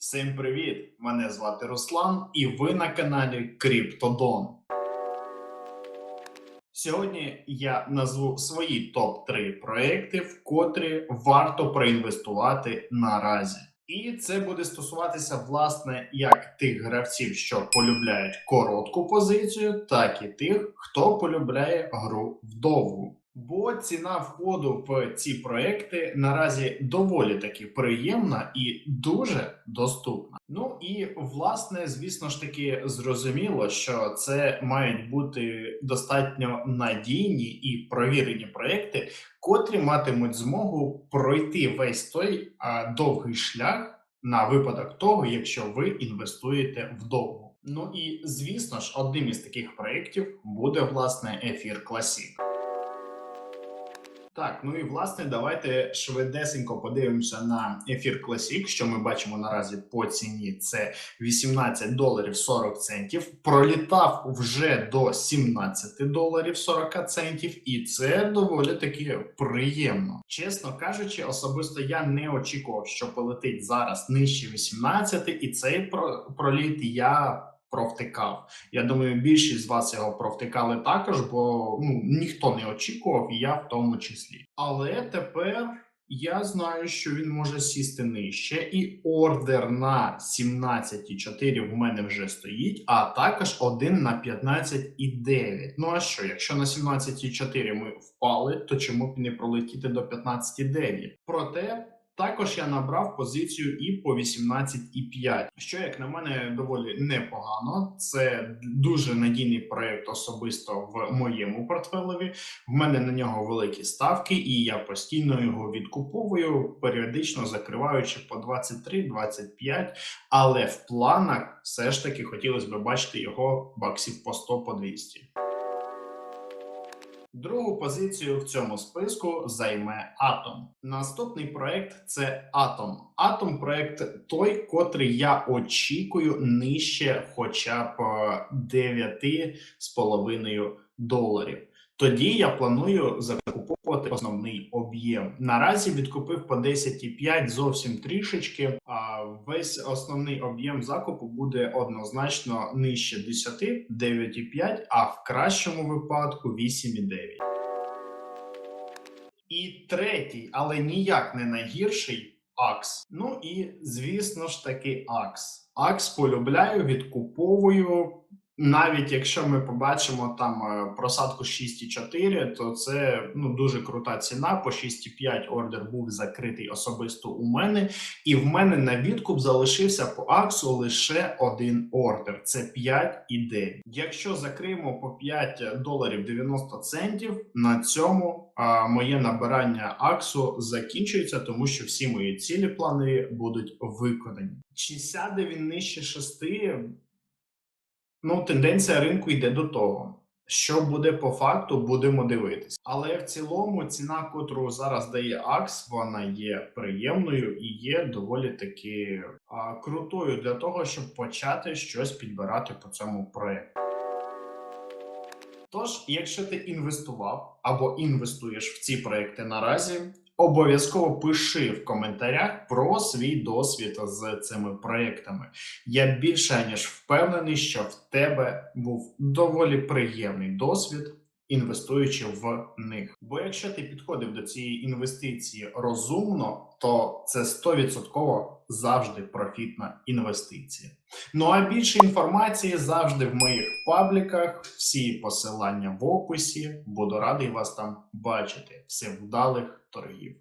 Всім привіт! Мене звати Руслан, і ви на каналі Криптодон. Сьогодні я назву свої топ-3 проекти, в котрі варто проінвестувати наразі. І це буде стосуватися власне як тих гравців, що полюбляють коротку позицію, так і тих, хто полюбляє гру вдовгу. Бо ціна входу в ці проекти наразі доволі таки приємна і дуже доступна. Ну і власне, звісно ж таки, зрозуміло, що це мають бути достатньо надійні і провірені проекти, котрі матимуть змогу пройти весь той а, довгий шлях на випадок того, якщо ви інвестуєте вдовго. Ну і звісно ж, одним із таких проєктів буде власне ефір Classic. Так, ну і власне, давайте швидесенько подивимося на ефір Classic, що ми бачимо наразі по ціні. Це 18 доларів 40 центів. Пролітав вже до 17 доларів 40 центів, і це доволі таки приємно. Чесно кажучи, особисто я не очікував, що полетить зараз нижче 18, і цей про- проліт я. Провтикав. Я думаю, більшість з вас його провтикали також, бо ну ніхто не очікував, і я в тому числі. Але тепер я знаю, що він може сісти нижче, і ордер на 17,4 в мене вже стоїть, а також один на 15,9. Ну а що, якщо на 17,4 ми впали, то чому б не пролетіти до 15,9? Проте. Також я набрав позицію і по 18,5, що, як на мене, доволі непогано. Це дуже надійний проект особисто в моєму портфелеві. В мене на нього великі ставки, і я постійно його відкуповую, періодично закриваючи по 23-25. Але в планах все ж таки хотілося б бачити його баксів по 100 по 200. Другу позицію в цьому списку займе Атом. Наступний проект це Атом. Атом проект той, котрий я очікую нижче хоча б е, 9,5 доларів. Тоді я планую закуповувати основний об'єм. Наразі відкупив по 10,5 зовсім трішечки. А весь основний об'єм закупу буде однозначно нижче 10, 9,5, а в кращому випадку 8,9. І третій, але ніяк не найгірший Акс. Ну і звісно ж таки Акс. Акс полюбляю, відкуповую. Навіть якщо ми побачимо там е, просадку 6,4, то це ну дуже крута ціна. По 6,5 ордер був закритий особисто у мене, і в мене на відкуп залишився по аксу лише один ордер. Це 5,9. Якщо закриємо по 5 доларів 90 центів, на цьому а, моє набирання аксу закінчується, тому що всі мої цілі планові будуть виконані. Чи сяде він нижче 6? Ну, тенденція ринку йде до того. Що буде по факту, будемо дивитися. Але в цілому ціна, котру зараз дає Акс, вона є приємною і є доволі таки а, крутою для того, щоб почати щось підбирати по цьому проекту. Тож, якщо ти інвестував або інвестуєш в ці проекти наразі, обов'язково пиши в коментарях про свій досвід з цими проектами. Я більше ніж впевнений, що в тебе був доволі приємний досвід. Інвестуючи в них, бо якщо ти підходив до цієї інвестиції розумно, то це 100% завжди профітна інвестиція. Ну а більше інформації завжди в моїх пабліках. Всі посилання в описі. Буду радий вас там бачити. Всім вдалих торгів.